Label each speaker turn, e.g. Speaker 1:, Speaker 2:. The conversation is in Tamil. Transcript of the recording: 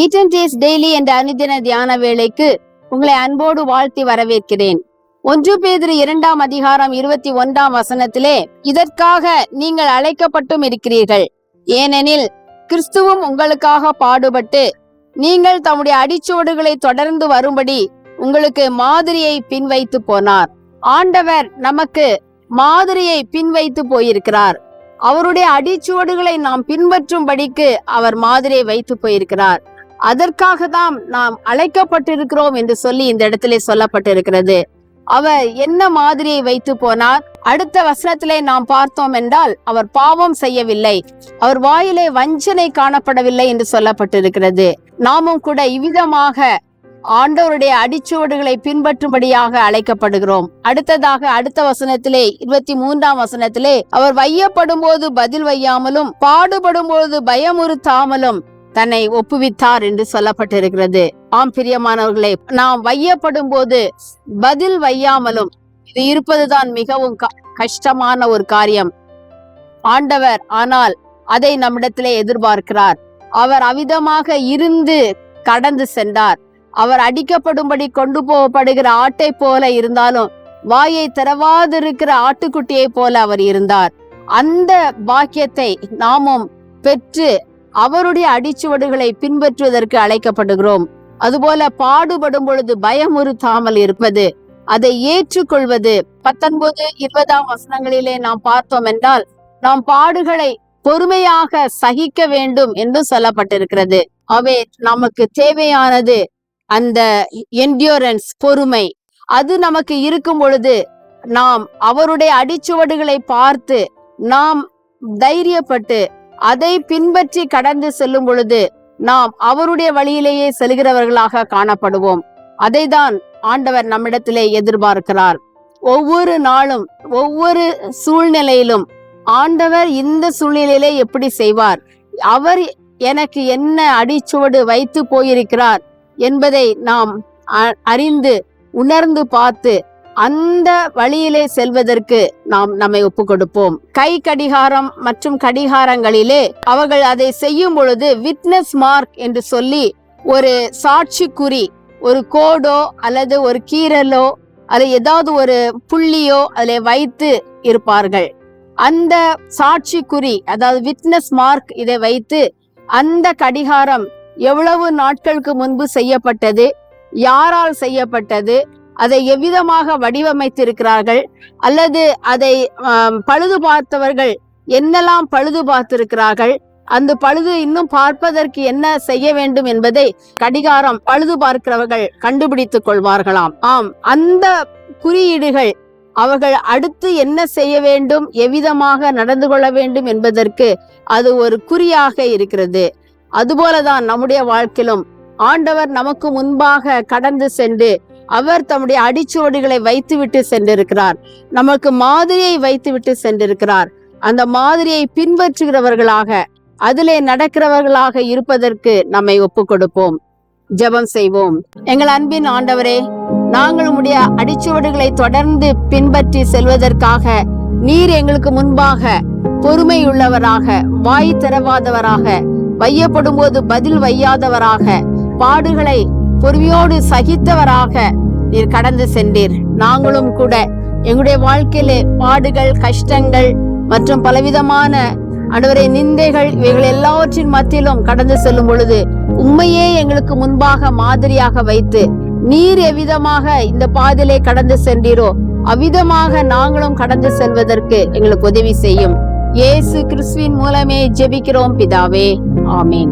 Speaker 1: ஈட்டன் டேஸ் டெய்லி என்ற அனுதின தியான வேளைக்கு உங்களை அன்போடு வாழ்த்தி வரவேற்கிறேன். ஒன்று பேதிரு இரண்டாம் அதிகாரம் இருபத்தி ஒன்றாம் வசனத்திலே இதற்காக நீங்கள் அழைக்கப்பட்டும் இருக்கிறீர்கள். ஏனெனில் கிறிஸ்துவும் உங்களுக்காக பாடுபட்டு நீங்கள் தம்முடைய அடிச்சோடுகளை தொடர்ந்து வரும்படி உங்களுக்கு மாதிரியை பின்வைத்து போனார். ஆண்டவர் நமக்கு மாதிரியை பின்வைத்து போயிருக்கிறார். அவருடைய அடிச்சுவடுகளை நாம் பின்பற்றும்படிக்கு அவர் மாதிரியை வைத்து போயிருக்கிறார். அதற்காக தான் நாம் அழைக்கப்பட்டிருக்கிறோம் என்று சொல்லி இந்த இடத்திலே சொல்லப்பட்டிருக்கிறது. அவர் என்ன மாதிரியை வைத்து போனார்? அடுத்த வசனத்திலே நாம் பார்த்தோம் என்றால் அவர் பாவம் செய்யவில்லை. அவர் வாயிலே வஞ்சனை காணப்படவில்லை என்று சொல்லப்பட்டிருக்கிறது. நாமும் கூட இவ்விதமாக ஆண்டவருடைய அடிச்சுவடுகளை பின்பற்றும்படியாக அழைக்கப்படுகிறோம். அடுத்ததாக அடுத்த வசனத்திலே இருபத்தி மூன்றாம் வசனத்திலே அவர் வையப்படும் போது பதில் வையாமலும் பாடுபடும் போது பயமுறுத்தாமலும் தன்னை ஒப்புவித்தார் என்று சொல்லப்பட்டிருக்கிறது. ஆம் பிரியமானவர்களே நாம் வையப்படும் போது பதில் வையாமலும் இது இருப்பதுதான் மிகவும் க- கஷ்டமான ஒரு காரியம். ஆண்டவர் ஆனால் அதை நம்மிடத்திலே எதிர்பார்க்கிறார். அவர் அவிதமாக இருந்து கடந்து சென்றார். அவர் அடிக்கப்படும்படி கொண்டு போகப்படுகிற ஆட்டை போல இருந்தாலும் வாயை திறவாதிருக்கிற ஆட்டுக்குட்டியை போல அவர் இருந்தார். அந்த பாக்கியத்தை நாமும் பெற்று அவருடைய அடிச்சுவடுகளை பின்பற்றுவதற்கு அழைக்கப்படுகிறோம். அதுபோல பாடுபடும் பொழுது பயமுறுத்தாமல் இருப்பது அதை ஏற்றுக்கொள்வது. பத்தொன்பது இருபதாம் வசனங்களிலே நாம் பார்த்தோம் என்றால் நாம் பாடுகளை பொறுமையாக சகிக்க வேண்டும் என்று சொல்லப்பட்டிருக்கிறது. அவை நமக்கு தேவையானது அந்த என்டியூரன்ஸ் பொறுமை. அது நமக்கு இருக்கும் பொழுது நாம் அவருடைய அடிச்சுவடுகளை பார்த்து நாம் தைரியப்பட்டு அதை பின்பற்றி கடந்து செல்லும் பொழுது நாம் அவருடைய வழியிலேயே செல்கிறவர்களாக காணப்படுவோம். அதைதான் ஆண்டவர் நம்மிடத்திலே எதிர்பார்க்கிறார். ஒவ்வொரு நாளும் ஒவ்வொரு சூழ்நிலையிலும் ஆண்டவர் இந்த சூழ்நிலையிலே எப்படி செய்வார்? அவர் எனக்கு என்ன அடிச்சுவடு வைத்து போயிருக்கிறார் என்பதை நாம் அ- அறிந்து உணர்ந்து பார்த்து அந்த வழியிலே செல்வதற்கு நாம் நம்மை ஒப்பு கொடுப்போம் கை கடிகாரம் மற்றும் கடிகாரங்களிலே அவர்கள் அதை செய்யும் பொழுது விட்னஸ் மார்க் என்று சொல்லி ஒரு சாட்சிக்குறி ஒரு கோடோ அல்லது ஒரு கீறலோ அது ஏதாவது ஒரு புள்ளியோ அதில் வைத்து இருப்பார்கள். அந்த சாட்சிக்குறி அதாவது விட்னஸ் மார்க் இதை வைத்து அந்த கடிகாரம் எவ்வளவு நாட்களுக்கு முன்பு செய்யப்பட்டது யாரால் செய்யப்பட்டது அதை எவ்விதமாக வடிவமைத்திருக்கிறார்கள்? அல்லது அதை பழுது பார்த்தவர்கள் என்னெல்லாம் பழுது பார்த்திருக்கிறார்கள்? அந்த பழுது இன்னும் பார்ப்பதற்கு என்ன செய்ய வேண்டும் என்பதை கடிகாரம் பழுது பார்க்கிறவர்கள் கண்டுபிடித்துக் கொள்வார்களாம். ஆம் அந்த குறியீடுகள் அவர்கள் அடுத்து என்ன செய்ய வேண்டும் எவ்விதமாக நடந்து கொள்ள வேண்டும் என்பதற்கு அது ஒரு குறியாக இருக்கிறது. அதுபோலதான் நம்முடைய வாழ்க்கையிலும் ஆண்டவர் நமக்கு முன்பாக கடந்து சென்று அவர் தம்முடைய அடிச்சுவடிகளை வைத்துவிட்டு சென்றிருக்கிறார். நமக்கு மாதிரியை வைத்துவிட்டு சென்றிருக்கிறார். அந்த மாதிரியை பின்பற்றுகிறவர்களாக அதிலே நடக்கிறவர்களாக இருப்பதற்கு நம்மை ஒப்பு கொடுப்போம் ஜெபம் செய்வோம். எங்கள் அன்பின் ஆண்டவரே நாங்கள் உடைய அடிச்சுவடுகளை தொடர்ந்து பின்பற்றி செல்வதற்காக நீர் எங்களுக்கு முன்பாக பொறுமையுள்ளவராக வாய் திறவாதவராக வையப்படும் போது பதில் வையாதவராக பாடுகளை பொறுமையோடு சகித்தவராக நீர் கடந்து சென்றீர். நாங்களும் கூட எங்களுடைய வாழ்க்கையிலே பாடுகள் கஷ்டங்கள் மற்றும் பலவிதமான ஆண்டவரே நிந்தைகள் இவைகள் எல்லாவற்றின் மத்தியிலும் கடந்து செல்லும் பொழுது உண்மையே எங்களுக்கு முன்பாக மாதிரியாக வைத்து நீர் எவ்விதமாக இந்த பாதிலே கடந்து சென்றீரோ அவ்விதமாக நாங்களும் கடந்து செல்வதற்கு எங்களுக்கு உதவி செய்யும். இயேசு கிறிஸ்துவின் மூலமே ஜெபிக்கிறோம் பிதாவே. ஆமீன்.